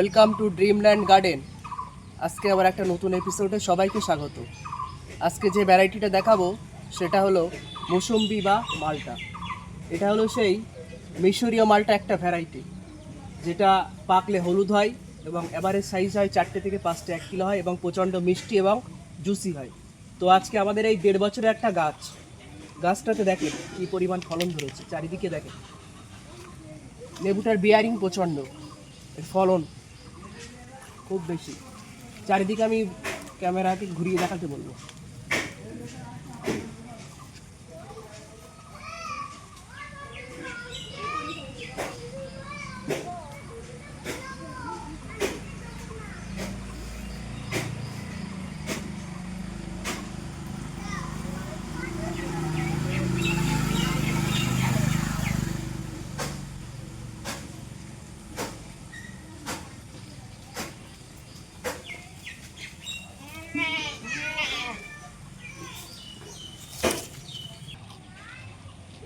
Welcome to Dreamland garden আজকে আবার একটা নতুন এপিসোডে সবাইকে স্বাগত। আজকে যে ভ্যারাইটিটা দেখাবো, সেটা হলো মৌসুম্বি বা মালটা। এটা হলো সেই মিশরীয় মালটা একটা ভ্যারাইটি যেটা পাকলে হলুদ হয় এবং এবারের সাইজ হয় চারটে থেকে পাঁচটা এক কিলো হয় এবং প্রচণ্ড মিষ্টি এবং জুসি হয়। তো আজকে আমাদের এই দেড় বছরের একটা গাছ। গাছটাতে দেখেন কী পরিমাণ ফলন ধরেছে, চারিদিকে দেখেন। লেবুটার বিয়ারিং প্রচণ্ড ফলন খুব বেশি। চারিদিকে আমি ক্যামেরাকে ঘুরিয়ে দেখাতে বলব।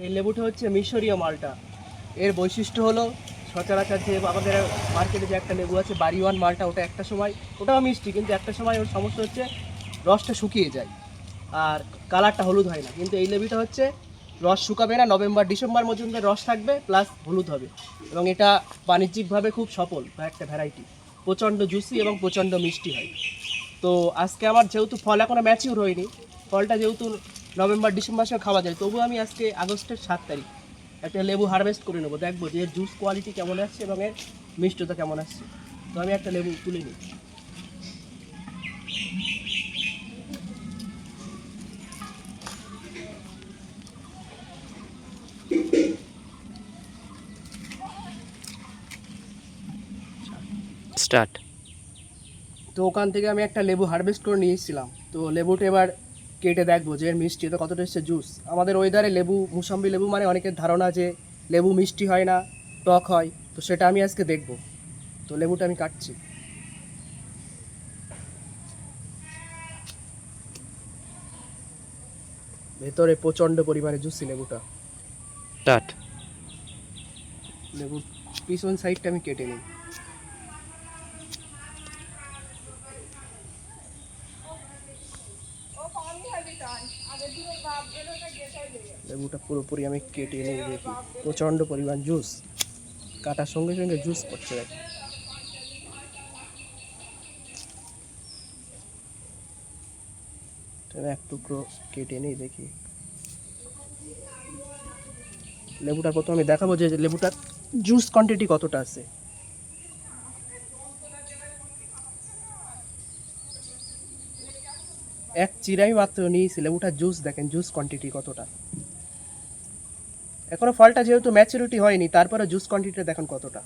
এই লেবুটা হচ্ছে মিশরীয় মালটা। এর বৈশিষ্ট্য হলো, সচরাচর যে আমাদের মার্কেটে যে একটা লেবু আছে বাড়িওয়ান মালটা, ওটা একটা সময়, ওটাও মিষ্টি, কিন্তু একটা সময় ওর সমস্যা হচ্ছে রসটা শুকিয়ে যায় আর কালারটা হলুদ হয় না। কিন্তু এই লেবুটা হচ্ছে রস শুকাবে না, নভেম্বর, ডিসেম্বর পর্যন্ত রস থাকবে, প্লাস হলুদ হবে। এবং এটা বাণিজ্যিকভাবে খুব সফল একটা ভ্যারাইটি। প্রচণ্ড জুসি এবং প্রচণ্ড মিষ্টি হয়। তো আজকে আমার যেহেতু ফল এখনও ম্যাচিউর হয়নি, ফলটা যেহেতু নভেম্বর ডিসেম্বর মাসে খাওয়া যায়। তবু আমি আজকে আগস্টের সাত তারিখ একটা লেবু হারভেস্ট করে নেব। দেখব যে এর জুস কোয়ালিটি কেমন আসছে এবং এর মিষ্টতা কেমন আসছে। তো আমি একটা লেবু তুলে নিই। স্টার্ট তো ওখান থেকে আমি একটা লেবু হারভেস্ট করে নিয়ে এসেছিলাম। তো লেবুটা এবার কেটে দেখব যে এর মিষ্টি তো কতটা এসছে জুস আমাদের ওয়েদারে লেবু মুসাম্বি লেবু মানে অনেকের ধারণা যে লেবু মিষ্টি হয় না টক হয় তো সেটা আমি আজকে দেখব। তো লেবুটা আমি কাটছি। ভেতরে প্রচণ্ড পরিমাণে জুসি লেবুটা। স্টার্ট লেবুর পিছন সাইডটা আমি কেটে নিই। লেবুটা পুরোপুরি আমি কেটে নিই দেখি প্রচণ্ড পরিমাণ জুস। কাটার সঙ্গে সঙ্গে জুস পড়ছে, দেখি। এক টুকরো কেটে নিই দেখি। লেবুটার প্রথম আমি দেখাবো যে লেবুটার জুস কোয়ান্টিটি কতটা আছে। এক চিরাই মাত্র নিয়েছিলে, ওটা জুস দেখেন জুস কোয়ান্টিটি কতটা। এখনও ফলটা যেহেতু ম্যাচুরিটি হয়নি তারপরে জুস কোয়ান্টিটিটা দেখেন কতটা।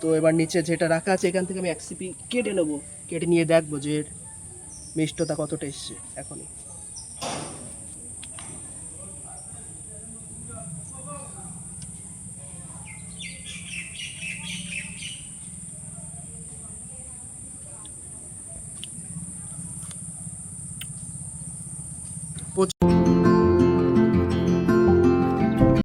তো এবার নিচে যেটা রাখা আছে, এখান থেকে আমি এক সিপি কেটে নেব। কেটে নিয়ে দেখব যে মিষ্টতা কতটা এসছে, এখনই।